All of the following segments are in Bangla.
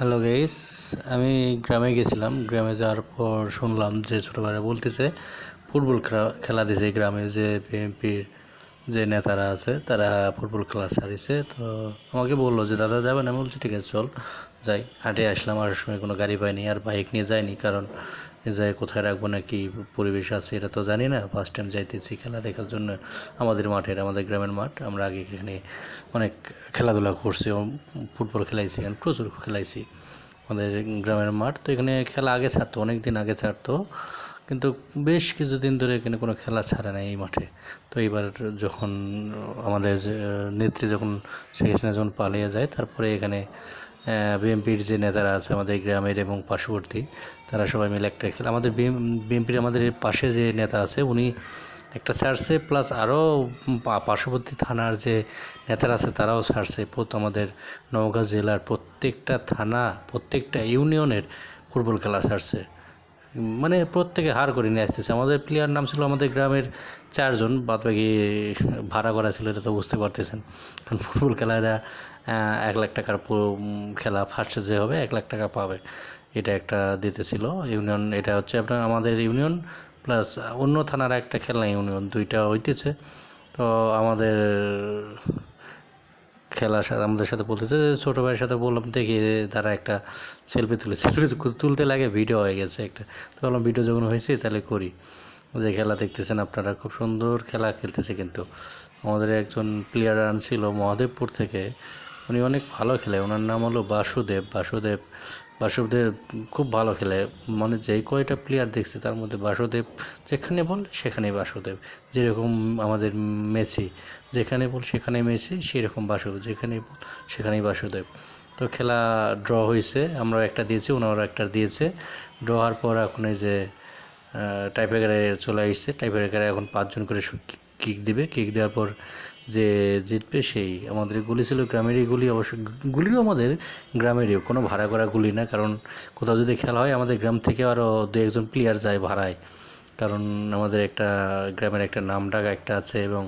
হ্যালো গাইস আমি গ্রামে গেছিলাম। গ্রামে যাওয়ার পর শুনলাম যে ছোটোবেলা বলতেছে, ফুটবল খেলা খেলা দিছে গ্রামে যে বিএনপির যে নেতারা আছে, তারা ফুটবল খেলা ছাড়িছে। তো আমাকে বলল যে, দাদা, যাবেন? আমি বলছি, ঠিক আছে, চল। যাই, হাঁটে আসলাম। আর সময় কোনো গাড়ি পাইনি, আর বাইক নিয়ে যাইনি, কারণ জায়গায় কোথায় রাখব না কি পরিবেশ আছে, এটা তো জানি না। ফার্স্ট টাইম যাইতেছি খেলা দেখার জন্য আমাদের মাঠের, আমাদের গ্রামের মাঠ। আমরা আগে এখানে অনেক খেলাধুলা করছি ফুটবল খেলাইছি এখানে প্রচুর খেলাইছি আমাদের গ্রামের মাঠ। তো এখানে খেলা আগে ছাড়তো অনেক দিন আগে ছাড়তো। কিন্তু বেশ কিছুদিন ধরে এখানে কোনো খেলা ছাড়ে না এই মাঠে। তো এবার যখন আমাদের নেত্রী যখন শেখ হাসিনা যখন পালিয়ে যায়, তারপরে এখানে বিএনপির যে নেতারা আছে আমাদের গ্রামের এবং পার্শ্ববর্তী, তারা সবাই মিলে একটা খেলা। আমাদের বিএনপির আমাদের পাশে যে নেতা আছে, উনি একটা ছাড়ছে, প্লাস আরও পার্শ্ববর্তী থানার যে নেতারা আছে, তারাও ছাড়ছে। প্রত আমাদের নওগাঁ জেলার প্রত্যেকটা থানা, প্রত্যেকটা ইউনিয়নের ফুটবল খেলা ছাড়ছে। মানে প্রত্যেকে হার করে নিয়ে আসতেছে। আমাদের প্লেয়ার নাম ছিল আমাদের গ্রামের চারজন বাদ বাকি ভাড়া করা ছিল, এটা তো বুঝতে পারতেছেন। কারণ ফুটবল খেলায় এক লাখ টাকার খেলা ফার্স্টে যে হবে, এক লাখ টাকা পাবে। এটা একটা দিতেছিল ইউনিয়ন, এটা হচ্ছে আপনার আমাদের ইউনিয়ন প্লাস অন্য থানার একটা খেলনা ইউনিয়ন, দুইটা হইতেছে। তো আমাদের খেলার সাথে আমাদের সাথে বলতেছে ছোটো ভাইয়ের সাথে বললাম, দেখি তারা একটা সেলফি তুলে সেলফি তুলতে লাগে, ভিডিও হয়ে গেছে একটা। তো বললাম, ভিডিও যখন হয়েছে, তাহলে করি। যে খেলা দেখতেছেন আপনারা, খুব সুন্দর খেলা খেলতেছে কিন্তু। আমাদের একজন প্লেয়ার আনছিল মহাদেবপুর থেকে উনি অনেক ভালো খেলে। ওনার নাম হলো বাসুদেব। বাসুদেব বাসুদেব খুব ভালো খেলে। মানে যেই কয়টা প্লেয়ার দেখছি তার মধ্যে বাসুদেব যেখানে বল সেখানেই বাসুদেব। যেরকম আমাদের মেসি, যেখানে বল সেখানে মেসি, সেরকম বাসুদেব। যেখানেই বল সেখানেই বাসুদেব। তো খেলা ড্র হয়েছে আমরা একটা দিয়েছি ওনারা একটা দিয়েছে। ড্র হওয়ার পর এখন এই যে টাইব্রেকারে চলে আসছে। টাইব্রেকারে এখন পাঁচজন করে কিক দিবে কিক দেওয়ার পর যে জিতবে সেই। আমাদের গুলি ছিল গ্রামেরই গুলি, অবশ্য গুলিও আমাদের গ্রামেরই, কোনো ভাড়া করা গুলি না, কারণ কোথাও যদি খেলা হয়, আমাদের গ্রাম থেকে আরও দু একজন প্লেয়ার যায় ভাড়ায়। কারণ আমাদের একটা গ্রামের একটা নাম ডাক একটা আছে এবং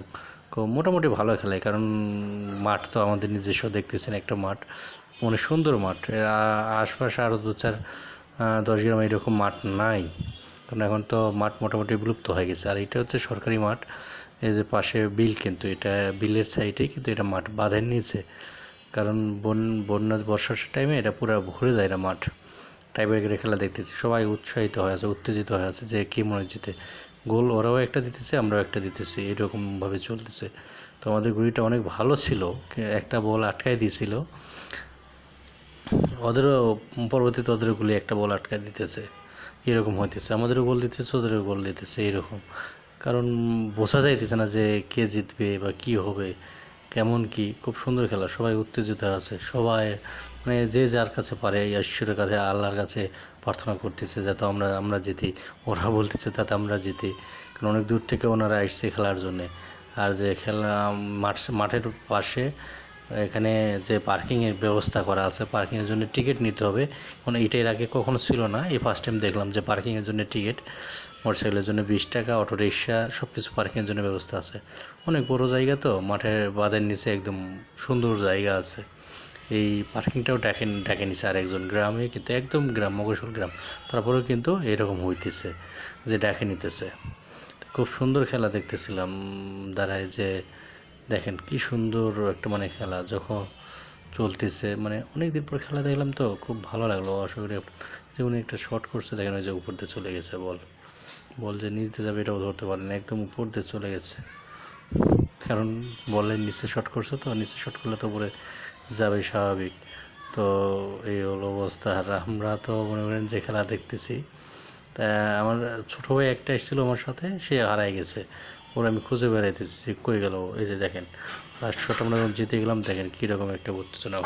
মোটামুটি ভালো খেলে, কারণ মাঠ তো আমাদের নিজস্ব দেখতেছেন একটা মাঠ অনেক সুন্দর মাঠ। আশপাশে আরও দু চার দশ গ্রাম এরকম মাঠ নাই। কারণ এখন তো মাঠ মোটামুটি বিলুপ্ত হয়ে গেছে। আর এটা হচ্ছে সরকারি মাঠ। এই যে পাশে বিল কিন্তু এটা বিলের সাইডে কিন্তু এটা মাঠ বাঁধের নিচে। কারণ বন, বন্যা বর্ষার টাইমে এটা পুরো ভরে যায় না মাঠ। টাইব্রেকারে খেলা দেখতেছি। সবাই উৎসাহিত হয়ে আছে, উত্তেজিত হয়ে আছে যে কে মনে জিতে। গোল ওরাও একটা দিতেছে, আমরাও একটা দিতেছি। এরকমভাবে চলতেছে। তো আমাদের গুড়িটা অনেক ভালো ছিল। একটা বল আটকায় দিয়েছিল। ওদেরও পরবর্তীতে ওদের গুলি একটা বল আটকায় দিতেছে। এরকম হইতেছে, আমাদেরও গোল দিতেছে, ওদেরও গোল দিতেছে, এরকম। কারণ বোঝা যাইতেছে না যে কে জিতবে বা কি হবে, কেমন কি, খুব সুন্দর খেলা, সবাই উত্তেজিত আছে, সবাই মানে যে যার কাছে পারে ঈশ্বরের কাছে, আল্লাহর কাছে প্রার্থনা করতেছে যাতে আমরা আমরা জিতি, ওরা বলতেছে তাতে আমরা জিতি। কারণ অনেক দূর থেকে ওনারা আসছে খেলার জন্যে। আর যে খেলা, মাঠ, মাঠের পাশে এখানে যে পার্কিংয়ের ব্যবস্থা করা আছে, পার্কিংয়ের জন্য টিকিট নিতে হবে। মানে এটা এর আগে কখনো ছিল না। এই ফার্স্ট টাইম দেখলাম যে পার্কিংয়ের জন্য টিকিট, মোটরসাইকেলের জন্য বিশ টাকা, অটো রিক্সা সব কিছু পার্কিংয়ের জন্য ব্যবস্থা আছে। অনেক বড় জায়গা তো, মাঠের বাঁধের নিচে একদম সুন্দর জায়গা আছে। এই পার্কিংটাও ডাকে ডাকে নিছে আর একজন গ্রামে, কিন্তু একদম গ্রাম মগসল গ্রাম। তারপরেও কিন্তু এরকম হইতেছে যে ডাকে নিতেছে। খুব সুন্দর খেলা দেখতেছিলাম দাঁড়ায় যে দেখেন কি সুন্দর একটা মানে খেলা যখন চলতেছে মানে অনেক দিন পর খেলা দেখলাম তো, খুব ভালো লাগল। আশা যে উনি একটা শর্ট করছে, দেখেন ওই যে উপর দিয়ে চলে গেছে বল। বল যে নিচে যাবে এটাও ধরতে পারেন, একদম উপর দিয়ে চলে গেছে। কারণ বলের নিচে শর্ট করছে তো, নিচে শর্ট করলে তো উপরে যাবে স্বাভাবিক। তো এই হলো অবস্থা। আর আমরা তো মনে করেন যে খেলা দেখতেছি, তা আমার ছোটো ভাই একটা এসেছিল আমার সাথে, সে হারাই গেছে। ওরা আমি খুঁজে বেড়াইতেছি যে কই গেল, এই যে দেখেন। আর শট আমরা যখন জিতে গেলাম, দেখেন কীরকম একটা উত্তেজনা